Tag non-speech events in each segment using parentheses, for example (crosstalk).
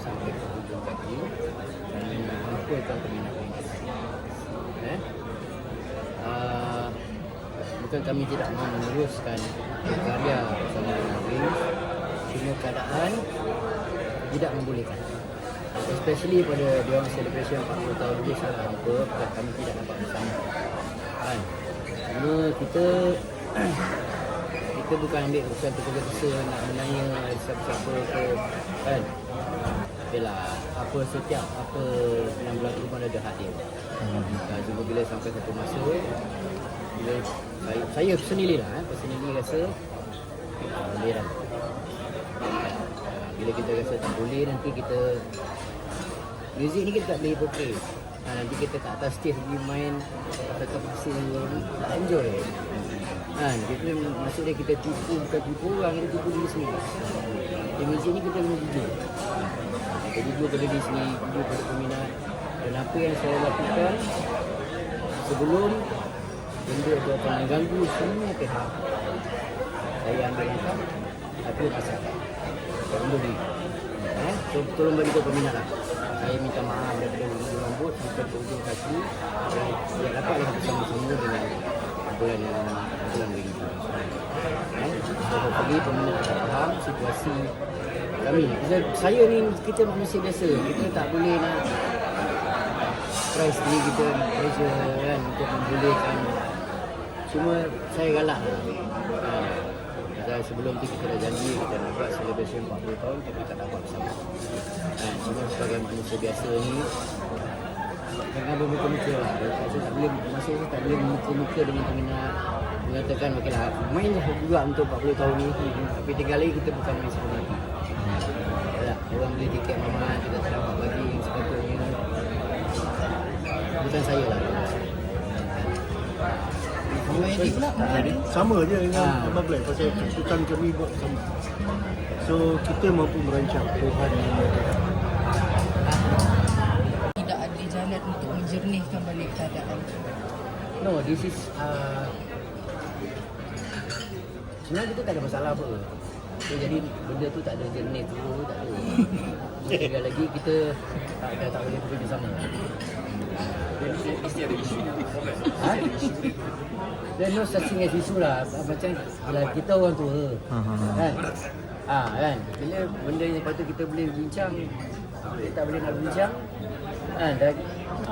sampai ke hujung kaki. Dan mengumpulkan peminat Wings. Eh? Uh, bukan kami tidak mahu meneruskan karya bersama dengan Wings cuma keadaan tidak membolehkan. Especially pada dia orang celebration 40 tahun lebih salah apa kami tidak dapat bersama. Kan? Cuma kita (clears throat) kita bukan ambil keputusan tergesa-gesa nak menanya siapa-siapa ke kan Yalah, apa setiap apa yang berlaku pun ada hak dia. Hmm. Cuma bila sampai satu masa, bila saya, saya personally lah, eh, personally rasa ah, boleh dah. Ah, Bila kita rasa tak boleh, nanti kita Muzik ni kita tak boleh portray ha, Nanti kita kat atas stage pergi main Tetap pasir Tak enjoy ha, kita, Maksud dia kita tipu Bukan tipu orang Kita tipu diri sendiri. Di muzik ni kita kena jujur. Kita jujur pada diri sendiri Jujur pada peminat. Dan apa yang saya lakukan Sebelum Benda tu akan mengganggu semua pihak Saya ambil langkah Tapi pasal Tak boleh Eh, so, tolong bagi tahu peminat lah. Saya minta maaf daripada ujung rambut ke ujung kaki dan ya dapatlah bersama-sama dengan bulan bulan ini. Eh, akan faham situasi kami. Saya ni kita manusia biasa. Kita tak boleh nak price diri kita nak pressure kan untuk membolehkan cuma saya galak. Dan sebelum tu kita dah janji kita nak buat celebration 40 tahun tapi tak dapat bersama. Cuma sebagai manusia biasa ni Jangan bermuka-muka lah. Saya tak boleh Maksud saya tak boleh bermuka-muka dengan peminat Mengatakan okey lah Main je juga untuk 40 tahun ni. Tapi tinggal lagi kita bukan main sepenuh hati Ya, orang beli tiket mama kita tak dapat bagi yang sepatutnya Bukan saya lah. Pula Sama je dengan Ah. Abang Black Pasal keputusan kami buat sama. So kita mampu merancang. Tuhan yang menjernihkan balik keadaan. No, this is uh, Sebenarnya kita tak ada masalah apa. So, Jadi benda tu tak ada jernih tu Tak ada. (laughs) Sekali lagi kita tak, dah tak boleh bekerja sama Mesti ada isu ha? There's no such thing as isu lah. Macam bila kita orang tua. Kan? Ah kan? Bila benda yang patut kita boleh bincang Kita tak boleh nak bincang Kan dah,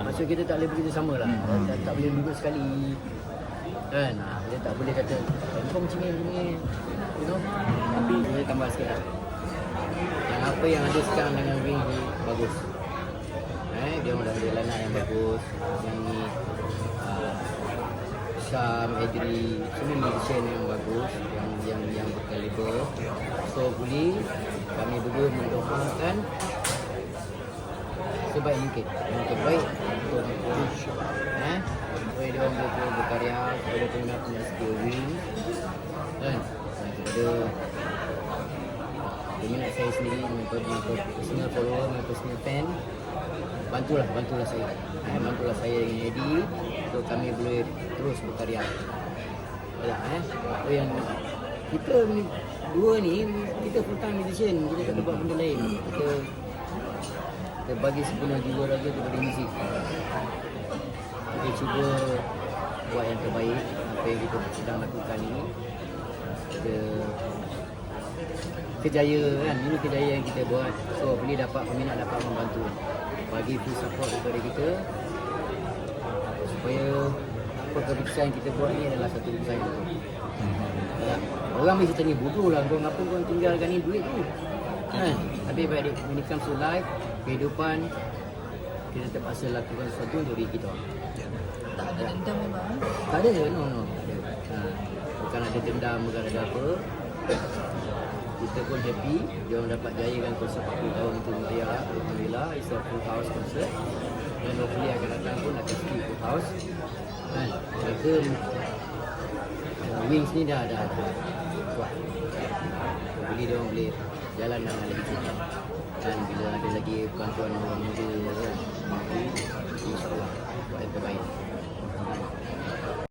Maksud kita tak boleh bekerja sama lah. Tak, tak boleh duduk sekali. Kan ah, Dia tak boleh kata Kau macam ni macam ni You know? Tapi boleh tambah sikit lah. Yang apa yang ada sekarang dengan Wing ni Bagus. Eh, dia orang dah ada yang bagus Yang ni uh, Syam, Edri Semua musician yang bagus Yang yang yang berkaliber. So boleh Kami berdua mendoakan Sebaik mungkin. Yang terbaik Untuk push eh, Supaya dia orang boleh berkarya Supaya dia punya punya skill win Kan? Dan kepada Peminat saya sendiri my personal follower My personal fan. Bantulah bantulah saya. Eh, bantulah saya dengan Eddie. Untuk kami boleh terus berkarya. Ya eh. Apa yang kita ni dua ni kita full time musician. Kita tak buat benda lain. Kita kita bagi sepenuh jiwa raga kepada muzik kita cuba buat yang terbaik apa yang kita sedang lakukan ini. Kita kejayaan kan ini kejayaan yang kita buat. So boleh dapat peminat dapat membantu. Bagi full support kepada kita supaya apa keputusan yang kita buat ni adalah satu keputusan yang betul. Ya. orang mesti tanya bodoh lah kau ngapa kau tinggalkan ni duit tu kan? Tapi baik dia when it comes to life kehidupan kita terpaksa lakukan sesuatu untuk diri kita. Tak ada dendam memang tak ada no no. Tak ada ha. bukan ada dendam bukan ada apa. Kita pun happy. Dia orang dapat jayakan konsert 40 tahun tu dia alhamdulillah it's a full house concert. Dan hopefully akan datang pun akan still full house. Kan? Mereka uh, wings ni dah dah dah kuat hopefully dia orang boleh jalan dengan lebih cepat dan bila ada lagi bantuan muda kan insyaAllah buat yang terbaik